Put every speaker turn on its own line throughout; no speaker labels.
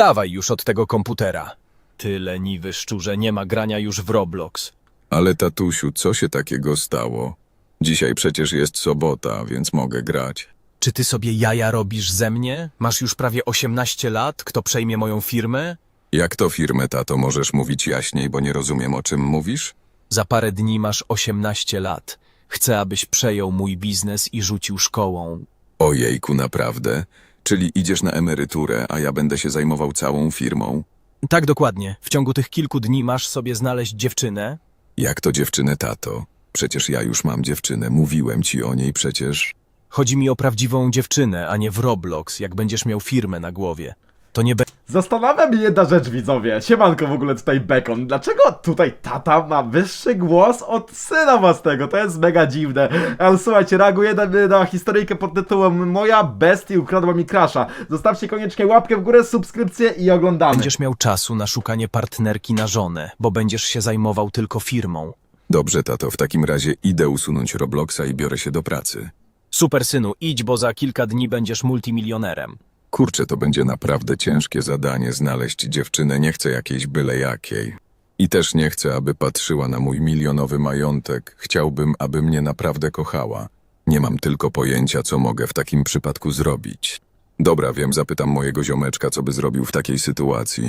Wstawaj już od tego komputera. Ty leniwy szczurze, nie ma grania już w Roblox.
Ale tatusiu, co się takiego stało? Dzisiaj przecież jest sobota, więc mogę grać.
Czy ty sobie jaja robisz ze mnie? Masz już prawie 18 lat, kto przejmie moją firmę?
Jak to firmę, tato, możesz mówić jaśniej, bo nie rozumiem, o czym mówisz?
Za parę dni masz 18 lat. Chcę, abyś przejął mój biznes i rzucił szkołą.
Ojejku, naprawdę? Czyli idziesz na emeryturę, a ja będę się zajmował całą firmą?
Tak dokładnie. W ciągu tych kilku dni masz sobie znaleźć dziewczynę.
Jak to dziewczynę, tato? Przecież ja już mam dziewczynę, mówiłem ci o niej przecież.
Chodzi mi o prawdziwą dziewczynę, a nie w Roblox, jak będziesz miał firmę na głowie. To nie będzie
Zastanawia mnie jedna rzecz, widzowie. Siemanko w ogóle tutaj Bekon. Dlaczego tutaj tata ma wyższy głos od syna własnego? To jest mega dziwne. Ale słuchajcie, reaguję na, na historyjkę pod tytułem Moja bestia ukradła mi krasza. Zostawcie koniecznie łapkę w górę, subskrypcję i oglądamy.
będziesz miał czasu na szukanie partnerki na żonę, bo będziesz się zajmował tylko firmą.
Dobrze, tato, w takim razie idę usunąć Robloxa i biorę się do pracy.
Super synu, idź, bo za kilka dni będziesz multimilionerem.
Kurczę, to będzie naprawdę ciężkie zadanie znaleźć dziewczynę, nie chcę jakiejś byle jakiej. I też nie chcę, aby patrzyła na mój milionowy majątek. Chciałbym, aby mnie naprawdę kochała. Nie mam tylko pojęcia, co mogę w takim przypadku zrobić. Dobra, wiem, zapytam mojego ziomeczka, co by zrobił w takiej sytuacji.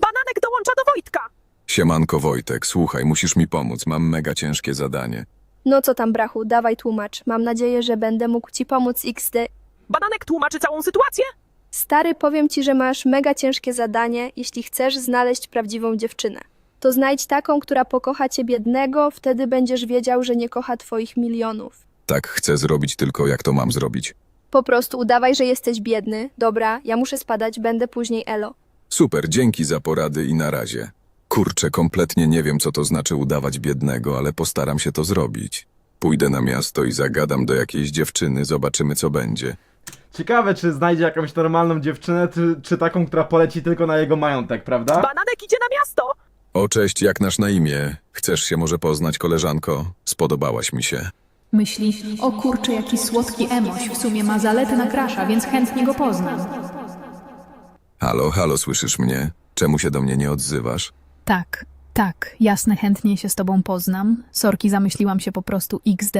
Bananek dołącza do Wojtka.
Siemanko Wojtek, słuchaj, musisz mi pomóc, mam mega ciężkie zadanie.
No co tam, brachu, dawaj tłumacz. Mam nadzieję, że będę mógł ci pomóc XD.
Bananek tłumaczy całą sytuację.
Stary, powiem ci, że masz mega ciężkie zadanie, jeśli chcesz znaleźć prawdziwą dziewczynę. To znajdź taką, która pokocha cię biednego, wtedy będziesz wiedział, że nie kocha twoich milionów.
Tak chcę zrobić, tylko jak to mam zrobić?
Po prostu udawaj, że jesteś biedny. Dobra, ja muszę spadać, będę później elo.
Super, dzięki za porady i na razie. Kurczę, kompletnie nie wiem, co to znaczy udawać biednego, ale postaram się to zrobić. Pójdę na miasto i zagadam do jakiejś dziewczyny, zobaczymy, co będzie.
Ciekawe, czy znajdzie jakąś normalną dziewczynę, czy, czy taką, która poleci tylko na jego majątek, prawda?
Bananek idzie na miasto.
O, cześć, jak nasz na imię? Chcesz się może poznać, koleżanko? Spodobałaś mi się.
Myśli, o kurczę, jaki słodki emoś, w sumie ma zalety na krasza, więc chętnie go poznam.
Halo, halo, słyszysz mnie? Czemu się do mnie nie odzywasz?
Tak, tak, jasne, chętnie się z tobą poznam. Sorki, zamyśliłam się po prostu XD.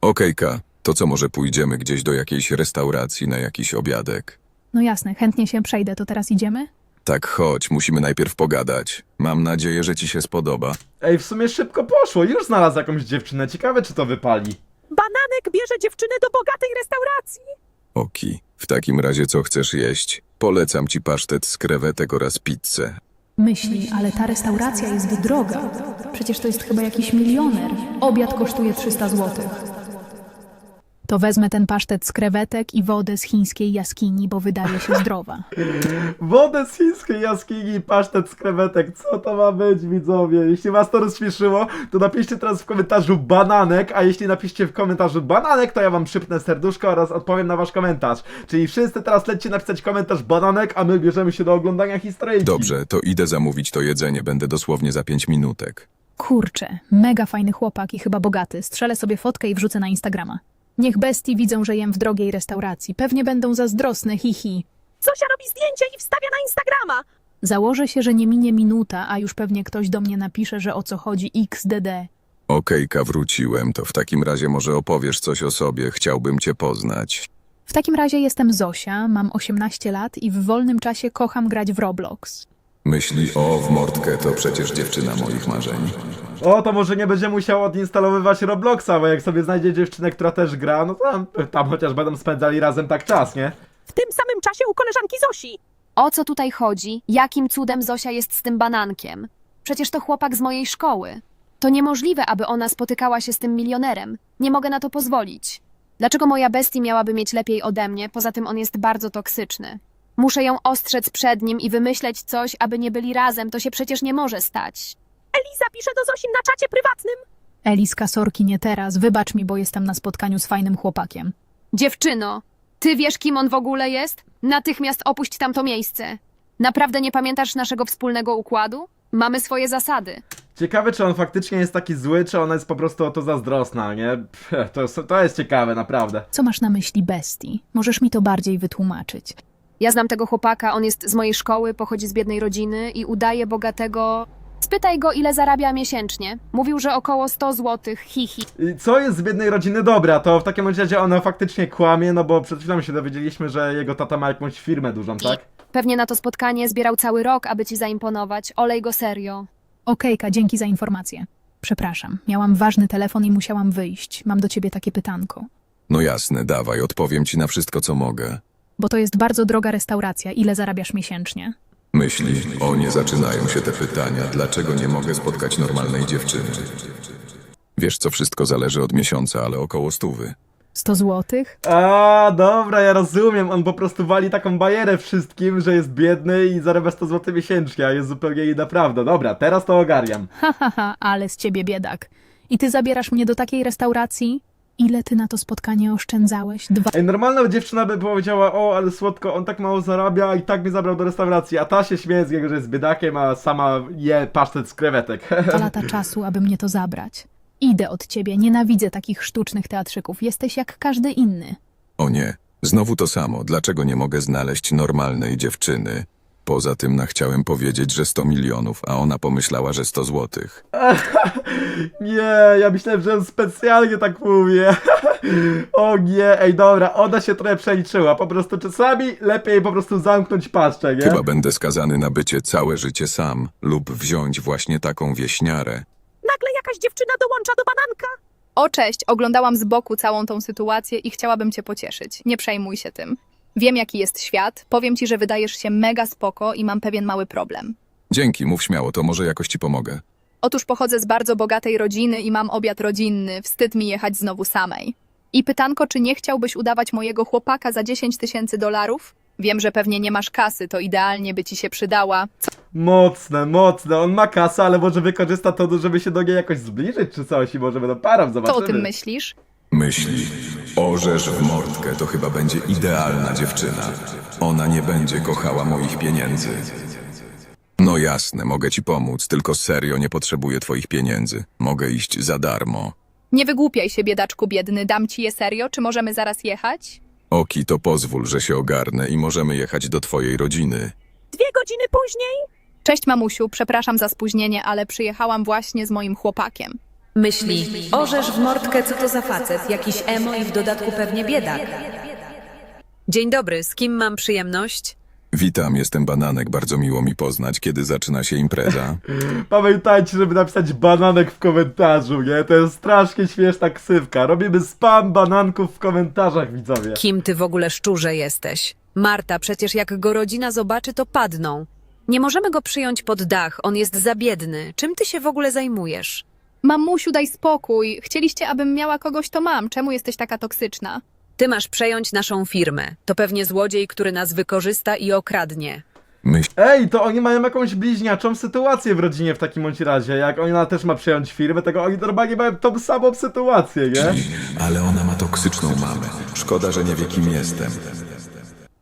Okejka, to co może pójdziemy gdzieś do jakiejś restauracji na jakiś obiadek?
No jasne, chętnie się przejdę, to teraz idziemy?
Tak, chodź, musimy najpierw pogadać. Mam nadzieję, że ci się spodoba.
Ej, w sumie szybko poszło. Już znalazł jakąś dziewczynę. Ciekawe, czy to wypali.
Bananek bierze dziewczynę do bogatej restauracji.
Oki, w takim razie co chcesz jeść? Polecam ci pasztet z krewetek oraz pizzę.
Myśli, ale ta restauracja jest droga. Przecież to jest chyba jakiś milioner. Obiad kosztuje 300 zł. To wezmę ten pasztet z krewetek i wodę z chińskiej jaskini, bo wydaje się zdrowa.
Wodę z chińskiej jaskini i pasztet z krewetek. Co to ma być, widzowie? Jeśli was to rozśmieszyło, to napiszcie teraz w komentarzu bananek, a jeśli napiszcie w komentarzu bananek, to ja wam przypnę serduszko oraz odpowiem na wasz komentarz. Czyli wszyscy teraz lećcie napisać komentarz bananek, a my bierzemy się do oglądania historyjki.
Dobrze, to idę zamówić to jedzenie, będę dosłownie za pięć minutek.
Kurczę, mega fajny chłopak i chyba bogaty. Strzelę sobie fotkę i wrzucę na Instagrama. Niech bestii widzą, że jem w drogiej restauracji. Pewnie będą zazdrosne, hihi.
Zosia robi zdjęcie i wstawia na Instagrama.
Założę się, że nie minie minuta, a już pewnie ktoś do mnie napisze, że o co chodzi XDD.
Okejka, wróciłem, to w takim razie może opowiesz coś o sobie, chciałbym cię poznać.
W takim razie jestem Zosia, mam 18 lat i w wolnym czasie kocham grać w Roblox.
Myśli, o, w mordkę to przecież dziewczyna moich marzeń.
O, to może nie będzie musiał odinstalowywać Robloxa, bo jak sobie znajdzie dziewczynę, która też gra, no to tam, tam chociaż będą spędzali razem tak czas, nie?
W tym samym czasie u koleżanki Zosi.
O co tutaj chodzi? Jakim cudem Zosia jest z tym banankiem? Przecież to chłopak z mojej szkoły. To niemożliwe, aby ona spotykała się z tym milionerem. Nie mogę na to pozwolić. Dlaczego moja bestii miałaby mieć lepiej ode mnie? Poza tym on jest bardzo toksyczny. Muszę ją ostrzec przed nim i wymyśleć coś, aby nie byli razem. To się przecież nie może stać.
Eliza pisze do Zosi na czacie prywatnym.
Eliska, sorki, nie teraz. Wybacz mi, bo jestem na spotkaniu z fajnym chłopakiem.
Dziewczyno, ty wiesz, kim on w ogóle jest? Natychmiast opuść tamto miejsce. Naprawdę nie pamiętasz naszego wspólnego układu? Mamy swoje zasady.
Ciekawe, czy on faktycznie jest taki zły, czy ona jest po prostu o to zazdrosna, nie? Pff, To, jest- to jest ciekawe, naprawdę.
Co masz na myśli bestii? Możesz mi to bardziej wytłumaczyć.
Ja znam tego chłopaka, on jest z mojej szkoły, pochodzi z biednej rodziny i udaje bogatego. Spytaj go, ile zarabia miesięcznie. Mówił, że około 100 złotych, hihi.
I Co jest z biednej rodziny? Dobra, to w takim razie ona faktycznie kłamie, no bo przed chwilą się dowiedzieliśmy, że jego tata ma jakąś firmę dużą, tak?
Pewnie na to spotkanie zbierał cały rok, aby ci zaimponować. Olej go serio.
Okejka, dzięki za informację. Przepraszam, miałam ważny telefon i musiałam wyjść. Mam do ciebie takie pytanko.
No jasne, dawaj, odpowiem ci na wszystko, co mogę.
Bo to jest bardzo droga restauracja. Ile zarabiasz miesięcznie?
Myśli, o nie zaczynają się te pytania, dlaczego nie mogę spotkać normalnej dziewczyny? Wiesz, co wszystko zależy od miesiąca, ale około stówy.
100 złotych?
A, dobra, ja rozumiem, on po prostu wali taką bajerę wszystkim, że jest biedny i zarabia 100 zł miesięcznie, a jest zupełnie inna prawda. Dobra, teraz to ogarniam.
Ha, ha, ha, ale z ciebie biedak. I ty zabierasz mnie do takiej restauracji? Ile ty na to spotkanie oszczędzałeś? Dwa
Ej, normalna dziewczyna by powiedziała, o, ale słodko, on tak mało zarabia, i tak mnie zabrał do restauracji, a ta się śmieje z niego, że jest biedakiem, a sama je pasztet z krewetek.
lata czasu, aby mnie to zabrać. Idę od ciebie, nienawidzę takich sztucznych teatrzyków. Jesteś jak każdy inny.
O nie, znowu to samo, dlaczego nie mogę znaleźć normalnej dziewczyny? Poza tym na chciałem powiedzieć, że 100 milionów, a ona pomyślała, że 100 złotych.
Nie, ja myślałem, że on specjalnie tak mówi. o nie, ej dobra, ona się trochę przeliczyła. Po prostu czasami lepiej po prostu zamknąć paszczę, nie?
Chyba będę skazany na bycie całe życie sam lub wziąć właśnie taką wieśniarę.
Nagle jakaś dziewczyna dołącza do bananka.
O cześć, oglądałam z boku całą tą sytuację i chciałabym cię pocieszyć. Nie przejmuj się tym. Wiem jaki jest świat, powiem ci, że wydajesz się mega spoko i mam pewien mały problem.
Dzięki, mów śmiało, to może jakoś ci pomogę.
Otóż pochodzę z bardzo bogatej rodziny i mam obiad rodzinny, wstyd mi jechać znowu samej. I pytanko, czy nie chciałbyś udawać mojego chłopaka za 10 tysięcy dolarów? Wiem, że pewnie nie masz kasy, to idealnie by ci się przydała. Co
Mocne, mocne. On ma kasę, ale może wykorzysta to, żeby się do niej jakoś zbliżyć czy coś i może będą parą,
co
zobaczymy.
o tym myślisz?
Myśli, orzesz w mordkę, to chyba będzie idealna dziewczyna. Ona nie będzie kochała moich pieniędzy. No jasne, mogę ci pomóc, tylko serio nie potrzebuję twoich pieniędzy. Mogę iść za darmo.
Nie wygłupiaj się, biedaczku biedny, dam ci je serio, czy możemy zaraz jechać?
Oki, to pozwól, że się ogarnę i możemy jechać do twojej rodziny.
Dwie godziny później
Cześć mamusiu, przepraszam za spóźnienie, ale przyjechałam właśnie z moim chłopakiem.
Myśli, orzesz w mordkę, co to za facet, jakiś emo i w dodatku pewnie biedak. Dzień dobry, z kim mam przyjemność?
Witam, jestem Bananek, bardzo miło mi poznać, kiedy zaczyna się impreza.
Pamiętajcie, żeby napisać bananek w komentarzu, nie? To jest strasznie śmieszna ksywka. Robimy spam bananków w komentarzach, widzowie.
Kim ty w ogóle szczurze jesteś? Marta, przecież jak go rodzina zobaczy, to padną. Nie możemy go przyjąć pod dach, on jest za biedny. Czym ty się w ogóle zajmujesz?
Mamusiu, daj spokój. Chcieliście, abym miała kogoś, to mam. Czemu jesteś taka toksyczna?
Ty masz przejąć naszą firmę. To pewnie złodziej, który nas wykorzysta i okradnie.
Ej, to oni mają jakąś bliźniaczą sytuację w rodzinie w takim bądź razie. Jak ona też ma przejąć firmę, tego oni normalnie mają tą samą sytuację, nie?
ale ona ma toksyczną mamę. Szkoda, że nie wie, kim jestem.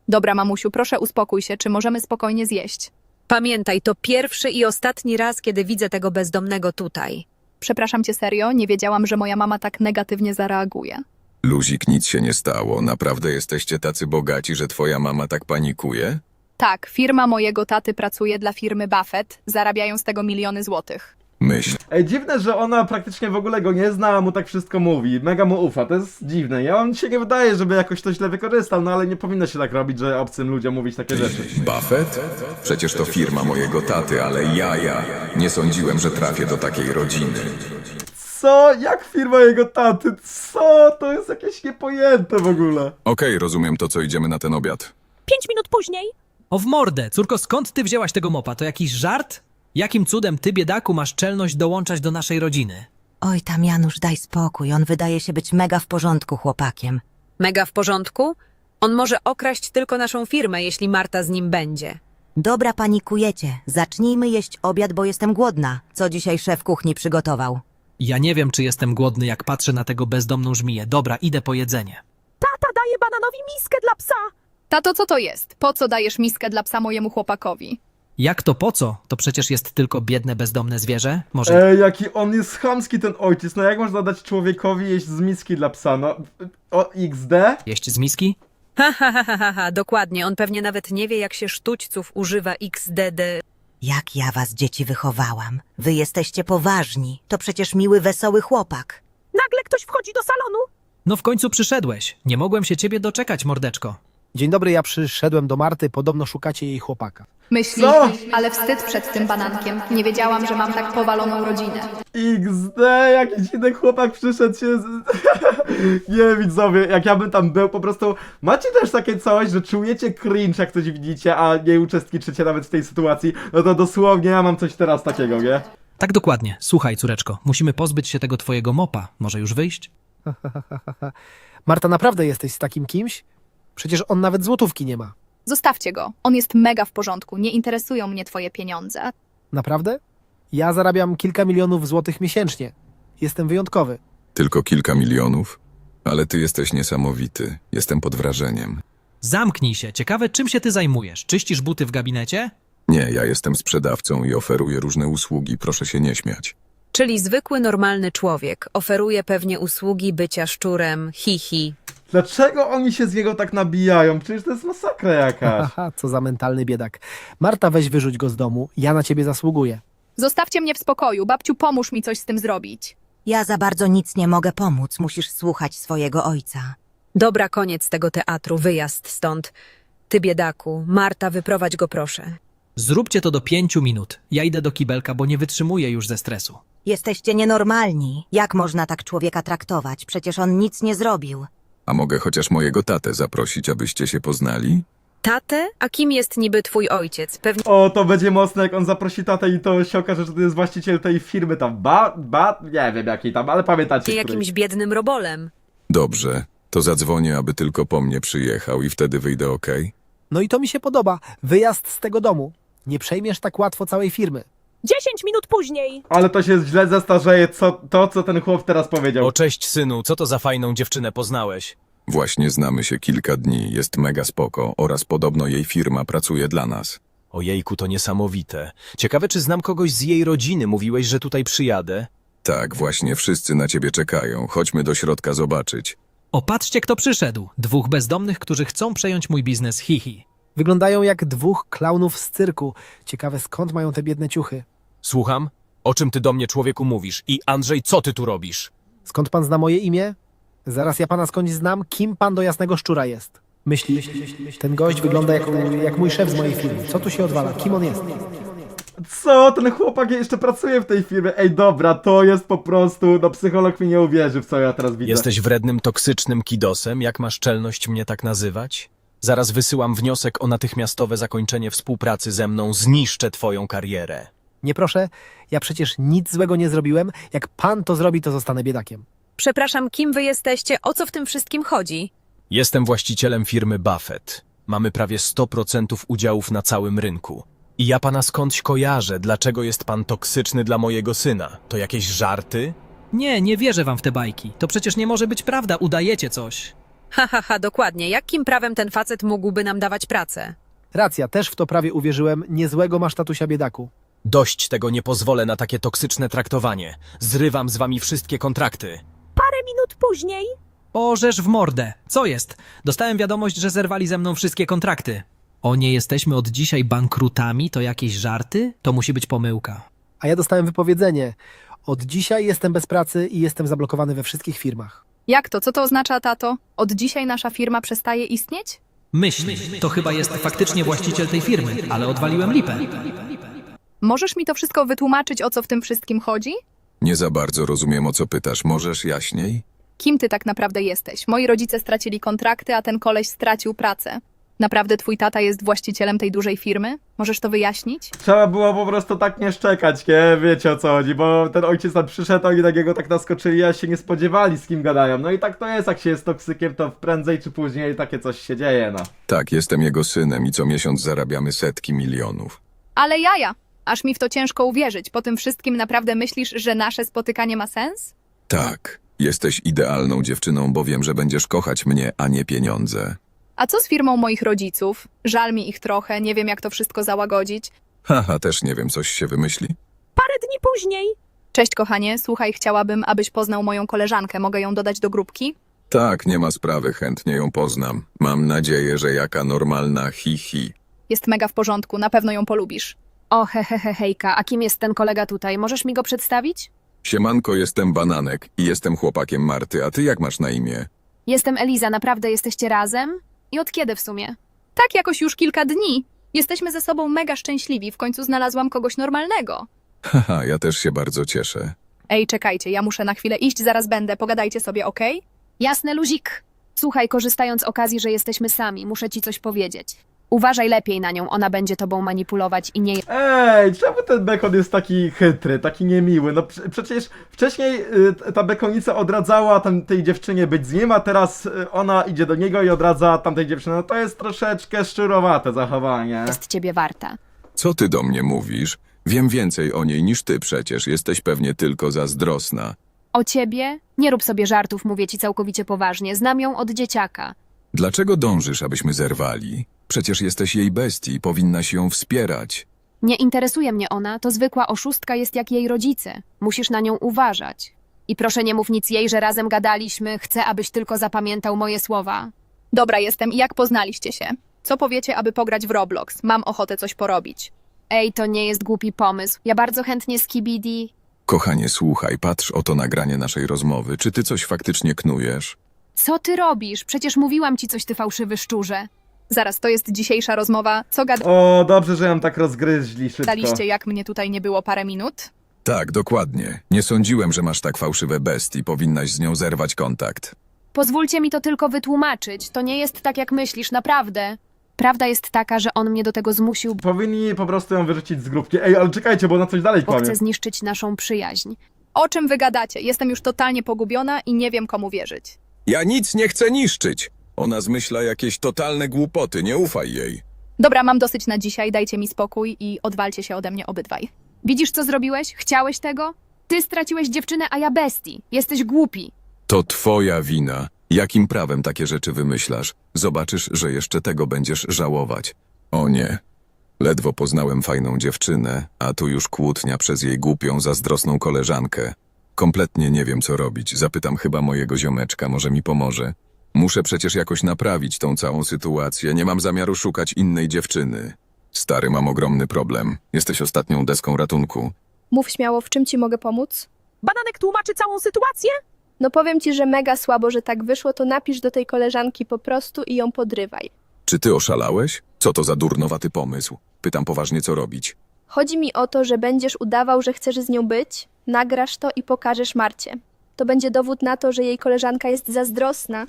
Dobra, mamusiu, proszę uspokój się. Czy możemy spokojnie zjeść?
Pamiętaj, to pierwszy i ostatni raz, kiedy widzę tego bezdomnego tutaj.
Przepraszam cię serio, nie wiedziałam, że moja mama tak negatywnie zareaguje.
Luzik, nic się nie stało. Naprawdę jesteście tacy bogaci, że twoja mama tak panikuje?
Tak, firma mojego taty pracuje dla firmy Buffett, zarabiają z tego miliony złotych.
Myśl,
Ej, dziwne, że ona praktycznie w ogóle go nie zna, a mu tak wszystko mówi. Mega mu ufa, to jest dziwne. Ja on się nie wydaje, żeby jakoś to źle wykorzystał, no ale nie powinno się tak robić, że obcym ludziom mówić takie rzeczy.
Buffett? Przecież to firma mojego taty, ale ja, ja nie sądziłem, że trafię do takiej rodziny.
Co? Jak firma jego taty? Co? To jest jakieś niepojęte w ogóle.
Okej, rozumiem to, co idziemy na ten obiad.
pięć minut później
O w mordę, córko, skąd ty wzięłaś tego mopa? To jakiś żart? Jakim cudem ty, biedaku, masz czelność dołączać do naszej rodziny?
Oj tam Janusz, daj spokój, on wydaje się być mega w porządku chłopakiem.
Mega w porządku? On może okraść tylko naszą firmę, jeśli Marta z nim będzie.
Dobra, panikujecie. Zacznijmy jeść obiad, bo jestem głodna. Co dzisiaj szef kuchni przygotował?
Ja nie wiem, czy jestem głodny, jak patrzę na tego bezdomną żmiję. Dobra, idę po jedzenie.
tata daje bananowi miskę dla psa.
Tato, co to jest? Po co dajesz miskę dla psa mojemu chłopakowi?
Jak to po co? To przecież jest tylko biedne, bezdomne zwierzę? Może
Ej, jaki on jest chamski ten ojciec. No jak można dać człowiekowi jeść z miski dla psa? No, o XD?
jeść z miski?
Ha, ha, ha, ha, ha, ha, dokładnie. On pewnie nawet nie wie, jak się sztućców używa XDD.
Jak ja was, dzieci, wychowałam. Wy jesteście poważni. To przecież miły, wesoły chłopak.
Nagle ktoś wchodzi do salonu.
No w końcu przyszedłeś. Nie mogłem się ciebie doczekać, mordeczko.
Dzień dobry, ja przyszedłem do Marty, podobno szukacie jej chłopaka.
Myśli,
Co?
ale wstyd przed tym banankiem. Nie wiedziałam, że mam tak powaloną rodzinę.
XD, jakiś inny chłopak przyszedł się z... Nie widzowie, jak ja bym tam był, po prostu macie też takie coś, że czujecie cringe jak coś widzicie, a nie uczestniczycie nawet w tej sytuacji, no to dosłownie ja mam coś teraz takiego, nie?
Tak dokładnie. Słuchaj, córeczko, musimy pozbyć się tego twojego mopa. Może już wyjść?
Marta, naprawdę jesteś z takim kimś? Przecież on nawet złotówki nie ma.
Zostawcie go. On jest mega w porządku. Nie interesują mnie twoje pieniądze.
Naprawdę? Ja zarabiam kilka milionów złotych miesięcznie. Jestem wyjątkowy.
Tylko kilka milionów? Ale ty jesteś niesamowity. Jestem pod wrażeniem.
Zamknij się. Ciekawe, czym się ty zajmujesz? Czyścisz buty w gabinecie?
Nie, ja jestem sprzedawcą i oferuję różne usługi, proszę się nie śmiać.
Czyli zwykły, normalny człowiek. Oferuje pewnie usługi bycia szczurem, hihi.
Dlaczego oni się z niego tak nabijają? Przecież to jest masakra jakaś.
Haha, co za mentalny biedak. Marta, weź wyrzuć go z domu. Ja na ciebie zasługuję.
Zostawcie mnie w spokoju. Babciu, pomóż mi coś z tym zrobić.
Ja za bardzo nic nie mogę pomóc. Musisz słuchać swojego ojca.
Dobra, koniec tego teatru, wyjazd stąd. Ty biedaku, Marta, wyprowadź go proszę.
Zróbcie to do pięciu minut. Ja idę do kibelka, bo nie wytrzymuję już ze stresu.
Jesteście nienormalni. Jak można tak człowieka traktować? Przecież on nic nie zrobił.
A mogę chociaż mojego tatę zaprosić, abyście się poznali?
Tatę? A kim jest niby twój ojciec? Pewnie
O, to będzie mocne, jak on zaprosi tatę i to się okaże, że to jest właściciel tej firmy tam, ba, ba, nie wiem jakiej tam, ale pamiętacie, której.
jakimś biednym robolem.
Dobrze, to zadzwonię, aby tylko po mnie przyjechał i wtedy wyjdę ok?
No i to mi się podoba. Wyjazd z tego domu. Nie przejmiesz tak łatwo całej firmy.
10 minut później.
Ale to się źle zestarzeje, co, to co ten chłop teraz powiedział.
O cześć synu, co to za fajną dziewczynę poznałeś?
Właśnie znamy się kilka dni, jest mega spoko oraz podobno jej firma pracuje dla nas.
Ojejku, to niesamowite. Ciekawe, czy znam kogoś z jej rodziny. Mówiłeś, że tutaj przyjadę?
Tak, właśnie wszyscy na ciebie czekają. Chodźmy do środka zobaczyć.
Opatrzcie, kto przyszedł. Dwóch bezdomnych, którzy chcą przejąć mój biznes hihi.
Wyglądają jak dwóch klaunów z cyrku. Ciekawe skąd mają te biedne ciuchy.
Słucham? O czym ty do mnie, człowieku, mówisz? I Andrzej, co ty tu robisz?
Skąd pan zna moje imię? Zaraz ja pana skądś znam, kim pan do jasnego szczura jest. Myśli, ten gość wygląda jak, jak mój szef z mojej firmy. Co tu się odwala? Kim on jest?
Co? Ten chłopak jeszcze pracuje w tej firmie. Ej, dobra, to jest po prostu, no psycholog mi nie uwierzy w co ja teraz widzę.
Jesteś wrednym, toksycznym kidosem? Jak masz czelność mnie tak nazywać? Zaraz wysyłam wniosek o natychmiastowe zakończenie współpracy ze mną. Zniszczę twoją karierę.
Nie proszę, ja przecież nic złego nie zrobiłem. Jak pan to zrobi, to zostanę biedakiem.
Przepraszam, kim wy jesteście? O co w tym wszystkim chodzi?
Jestem właścicielem firmy Buffett. Mamy prawie 100% udziałów na całym rynku. I ja pana skądś kojarzę, dlaczego jest pan toksyczny dla mojego syna. To jakieś żarty?
Nie, nie wierzę wam w te bajki. To przecież nie może być prawda, udajecie coś.
Ha, ha, ha, dokładnie. Jakim prawem ten facet mógłby nam dawać pracę?
Racja, też w to prawie uwierzyłem. Niezłego masz tatusia biedaku.
Dość tego, nie pozwolę na takie toksyczne traktowanie. Zrywam z wami wszystkie kontrakty.
Parę minut później.
Orzesz w mordę. Co jest? Dostałem wiadomość, że zerwali ze mną wszystkie kontrakty. O nie jesteśmy od dzisiaj bankrutami? To jakieś żarty? To musi być pomyłka.
A ja dostałem wypowiedzenie. Od dzisiaj jestem bez pracy i jestem zablokowany we wszystkich firmach.
Jak to? Co to oznacza, tato? Od dzisiaj nasza firma przestaje istnieć?
Myśl, to chyba jest faktycznie właściciel tej firmy, ale odwaliłem lipę.
Możesz mi to wszystko wytłumaczyć, o co w tym wszystkim chodzi?
Nie za bardzo rozumiem, o co pytasz. Możesz jaśniej?
Kim ty tak naprawdę jesteś? Moi rodzice stracili kontrakty, a ten koleś stracił pracę. Naprawdę twój tata jest właścicielem tej dużej firmy? Możesz to wyjaśnić?
Trzeba było po prostu tak nie szczekać, nie? Wiecie o co chodzi, bo ten ojciec tam przyszedł, oni takiego tak naskoczyli, a się nie spodziewali z kim gadają. No i tak to jest, jak się jest toksykiem, to prędzej czy później takie coś się dzieje, no.
Tak, jestem jego synem i co miesiąc zarabiamy setki milionów.
Ale jaja! Aż mi w to ciężko uwierzyć. Po tym wszystkim naprawdę myślisz, że nasze spotykanie ma sens?
Tak, jesteś idealną dziewczyną, bo wiem, że będziesz kochać mnie, a nie pieniądze.
A co z firmą moich rodziców? Żal mi ich trochę, nie wiem jak to wszystko załagodzić.
Haha, też nie wiem, coś się wymyśli.
Parę dni później.
Cześć kochanie, słuchaj, chciałabym, abyś poznał moją koleżankę. Mogę ją dodać do grupki?
Tak, nie ma sprawy, chętnie ją poznam. Mam nadzieję, że jaka normalna hi-hi.
Jest mega w porządku, na pewno ją polubisz.
O, he, he, he, hejka, a kim jest ten kolega tutaj? Możesz mi go przedstawić?
Siemanko, jestem Bananek i jestem chłopakiem Marty, a ty jak masz na imię?
Jestem Eliza, naprawdę jesteście razem? I od kiedy w sumie?
Tak jakoś już kilka dni. Jesteśmy ze sobą mega szczęśliwi, w końcu znalazłam kogoś normalnego.
Haha, ja też się bardzo cieszę.
Ej, czekajcie, ja muszę na chwilę iść, zaraz będę, pogadajcie sobie, okej?
Jasne, luzik. Słuchaj, korzystając z okazji, że jesteśmy sami, muszę ci coś powiedzieć. Uważaj lepiej na nią, ona będzie tobą manipulować i nie
Ej, czemu ten bekon jest taki chytry, taki niemiły? No prze- przecież wcześniej y, ta bekonica odradzała tam tej dziewczynie być z nim, a teraz y, ona idzie do niego i odradza tamtej dziewczyny. No to jest troszeczkę szczurowate zachowanie.
jest ciebie warta.
Co ty do mnie mówisz? Wiem więcej o niej niż ty przecież, jesteś pewnie tylko zazdrosna.
O ciebie? Nie rób sobie żartów, mówię ci całkowicie poważnie. Znam ją od dzieciaka.
Dlaczego dążysz, abyśmy zerwali? Przecież jesteś jej bestii, powinnaś ją wspierać.
Nie interesuje mnie ona, to zwykła oszustka jest jak jej rodzice. Musisz na nią uważać. I proszę nie mów nic jej, że razem gadaliśmy, chcę, abyś tylko zapamiętał moje słowa.
Dobra, jestem i jak poznaliście się? Co powiecie, aby pograć w Roblox? Mam ochotę coś porobić.
Ej, to nie jest głupi pomysł. Ja bardzo chętnie z Kibidi.
Kochanie, słuchaj, patrz oto nagranie naszej rozmowy. Czy ty coś faktycznie knujesz?
Co ty robisz? Przecież mówiłam ci coś, ty fałszywy szczurze.
Zaraz, to jest dzisiejsza rozmowa. Co
O, dobrze, że ją tak rozgryźli szybko.
gadaliście, jak mnie tutaj nie było parę minut?
Tak, dokładnie. Nie sądziłem, że masz tak fałszywe bestii, powinnaś z nią zerwać kontakt.
Pozwólcie mi to tylko wytłumaczyć. To nie jest tak, jak myślisz, naprawdę. Prawda jest taka, że on mnie do tego zmusił,
Powinni po prostu ją wyrzucić z grupki. Ej, ale czekajcie, bo na coś dalej
bo
powiem.
chce zniszczyć naszą przyjaźń.
O czym wy gadacie? Jestem już totalnie pogubiona i nie wiem, komu wierzyć.
Ja nic nie chcę niszczyć. Ona zmyśla jakieś totalne głupoty, nie ufaj jej.
Dobra, mam dosyć na dzisiaj, dajcie mi spokój i odwalcie się ode mnie obydwaj.
Widzisz, co zrobiłeś? Chciałeś tego? Ty straciłeś dziewczynę, a ja bestii. Jesteś głupi.
To twoja wina. Jakim prawem takie rzeczy wymyślasz? Zobaczysz, że jeszcze tego będziesz żałować. O nie. Ledwo poznałem fajną dziewczynę, a tu już kłótnia przez jej głupią, zazdrosną koleżankę. Kompletnie nie wiem, co robić. Zapytam chyba mojego ziomeczka, może mi pomoże. Muszę przecież jakoś naprawić tą całą sytuację. Nie mam zamiaru szukać innej dziewczyny. Stary, mam ogromny problem. Jesteś ostatnią deską ratunku.
Mów śmiało, w czym ci mogę pomóc?
Bananek tłumaczy całą sytuację?
No powiem ci, że mega słabo, że tak wyszło, to napisz do tej koleżanki po prostu i ją podrywaj.
Czy ty oszalałeś? Co to za durnowaty pomysł? Pytam poważnie, co robić.
Chodzi mi o to, że będziesz udawał, że chcesz z nią być, nagrasz to i pokażesz Marcie. To będzie dowód na to, że jej koleżanka jest zazdrosna.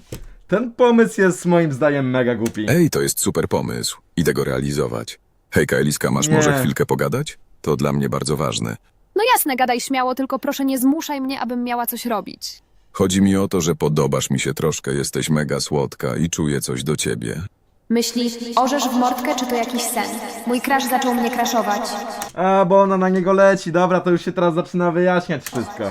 Ten pomysł jest moim zdaniem mega głupi.
Ej, to jest super pomysł. Idę go realizować. Hejka, Eliska, masz
Nie.
może chwilkę pogadać? To dla mnie bardzo ważne.
No jasne, gadaj śmiało, tylko proszę nie zmuszaj mnie, abym miała coś robić.
Chodzi mi o to, że podobasz mi się troszkę, jesteś mega słodka i czuję coś do ciebie.
Myślisz, orzesz w mordkę, czy to jakiś sen? Mój crash zaczął mnie crashować.
A, bo ona na niego leci. Dobra, to już się teraz zaczyna wyjaśniać wszystko.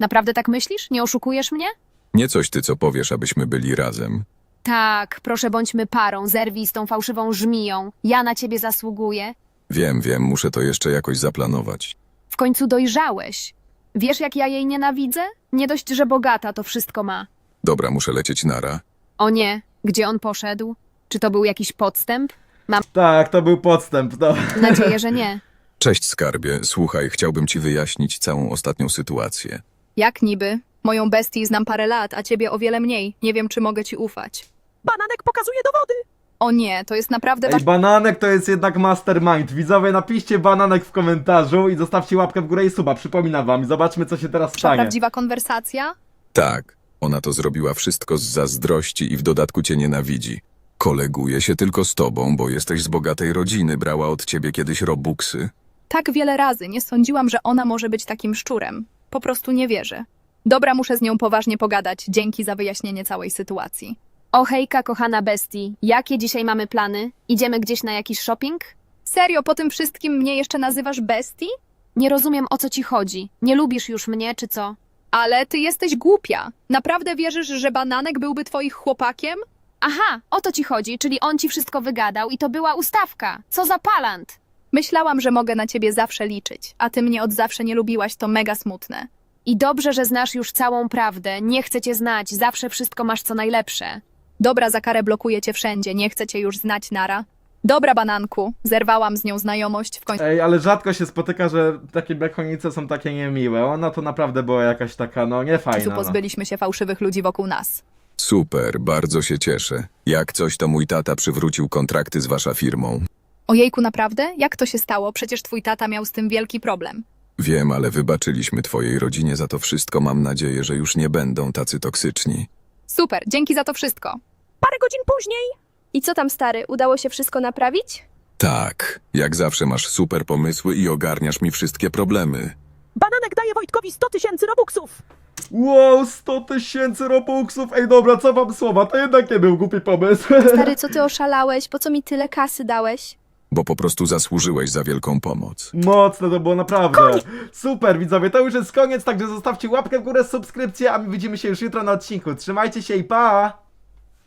Naprawdę tak myślisz? Nie oszukujesz mnie?
Nie coś ty, co powiesz, abyśmy byli razem.
Tak, proszę bądźmy parą, zerwij z tą fałszywą żmiją. Ja na ciebie zasługuję.
Wiem, wiem, muszę to jeszcze jakoś zaplanować.
W końcu dojrzałeś. Wiesz, jak ja jej nienawidzę? Nie dość, że bogata to wszystko ma.
Dobra, muszę lecieć nara.
O nie, gdzie on poszedł? Czy to był jakiś podstęp? Mam
Tak, to był podstęp, no.
nadzieję, że nie.
Cześć, skarbie. Słuchaj, chciałbym ci wyjaśnić całą ostatnią sytuację.
Jak niby? Moją bestię znam parę lat, a ciebie o wiele mniej. Nie wiem, czy mogę ci ufać.
Bananek pokazuje dowody.
O nie, to jest naprawdę
Ej,
wasz...
bananek to jest jednak mastermind. Widzowie, napiszcie bananek w komentarzu i zostawcie łapkę w górę i suba. Przypominam wam i zobaczmy, co się teraz stanie.
prawdziwa konwersacja?
Tak, ona to zrobiła wszystko z zazdrości i w dodatku cię nienawidzi. Koleguje się tylko z tobą, bo jesteś z bogatej rodziny, brała od ciebie kiedyś robuxy.
Tak wiele razy nie sądziłam, że ona może być takim szczurem. Po prostu nie wierzę. Dobra, muszę z nią poważnie pogadać. Dzięki za wyjaśnienie całej sytuacji.
O hejka, kochana bestii. Jakie dzisiaj mamy plany? Idziemy gdzieś na jakiś shopping?
Serio, po tym wszystkim mnie jeszcze nazywasz bestii?
Nie rozumiem, o co ci chodzi. Nie lubisz już mnie, czy co?
Ale ty jesteś głupia. Naprawdę wierzysz, że bananek byłby twoich chłopakiem?
Aha, o to ci chodzi, czyli on ci wszystko wygadał i to była ustawka. Co za palant!
Myślałam, że mogę na ciebie zawsze liczyć, a ty mnie od zawsze nie lubiłaś, to mega smutne.
I dobrze, że znasz już całą prawdę. Nie chcę cię znać, zawsze wszystko masz co najlepsze.
Dobra, za karę blokuję cię wszędzie, nie chcę cię już znać, Nara. Dobra, bananku, zerwałam z nią znajomość, w końcu
Ej, ale rzadko się spotyka, że takie bekonice są takie niemiłe. Ona to naprawdę była jakaś taka, no niefajna. No.
pozbyliśmy się fałszywych ludzi wokół nas.
Super, bardzo się cieszę. Jak coś, to mój tata przywrócił kontrakty z wasza firmą.
Ojejku, naprawdę? Jak to się stało? Przecież twój tata miał z tym wielki problem.
Wiem, ale wybaczyliśmy twojej rodzinie za to wszystko. Mam nadzieję, że już nie będą tacy toksyczni.
Super, dzięki za to wszystko.
Parę godzin później
I co tam, stary? Udało się wszystko naprawić?
Tak, jak zawsze masz super pomysły i ogarniasz mi wszystkie problemy.
Bananek daje Wojtkowi 100 tysięcy robuxów.
Wow, 100 tysięcy robuxów! Ej, dobra, co wam słowa? To jednak nie był głupi pomysł.
Stary, co ty oszalałeś? Po co mi tyle kasy dałeś?
Bo po prostu zasłużyłeś za wielką pomoc.
Mocne to było naprawdę. Super, widzowie, to już jest koniec, także zostawcie łapkę w górę, subskrypcję, a my widzimy się już jutro na odcinku. Trzymajcie się i pa!